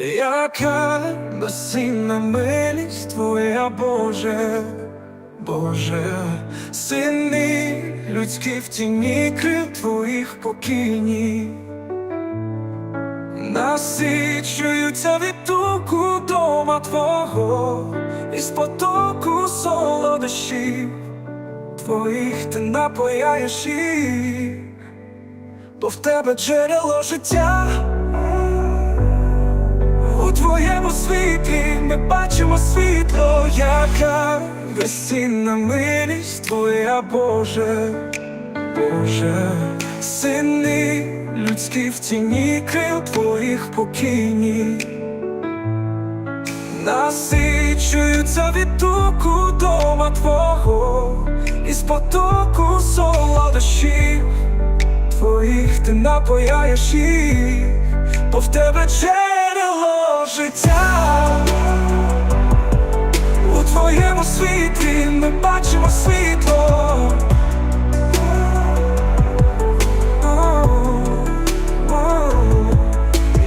Яка безцінна милість твоя, Боже, Боже, сини людські в тіні крил твоїх покійні, насичуються від туку дома Твого, із потоку солодощів твоїх ти напояєш їх, бо в тебе джерело життя. Світлі ми бачимо світло, яка безцінна милість твоя, Боже, Боже, сини людські в тіні крил твоїх покійні, насичуються від туку дома Твого, із потоку солодощів твоїх ти напояєш їх, бо в тебе джерело твоєму світлі ми бачимо світло.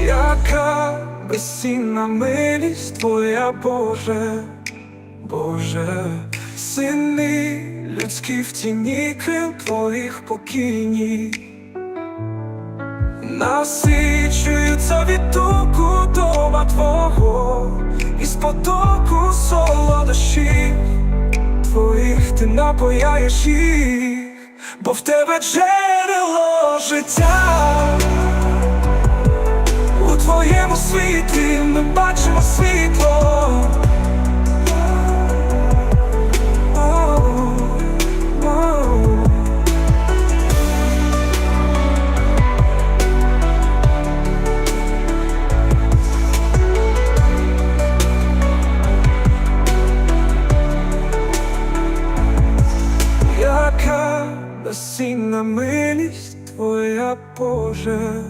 Яка безцінна милість твоя, Боже, Боже, сини людські в тіні крил твоїх покійні. Насичуються від туку дома Твого, із потоку солодощів напояєш їх, бо в тебе джерело життя. У твоєму світі ми бачимо світло. Безцінна милість твоя, Боже.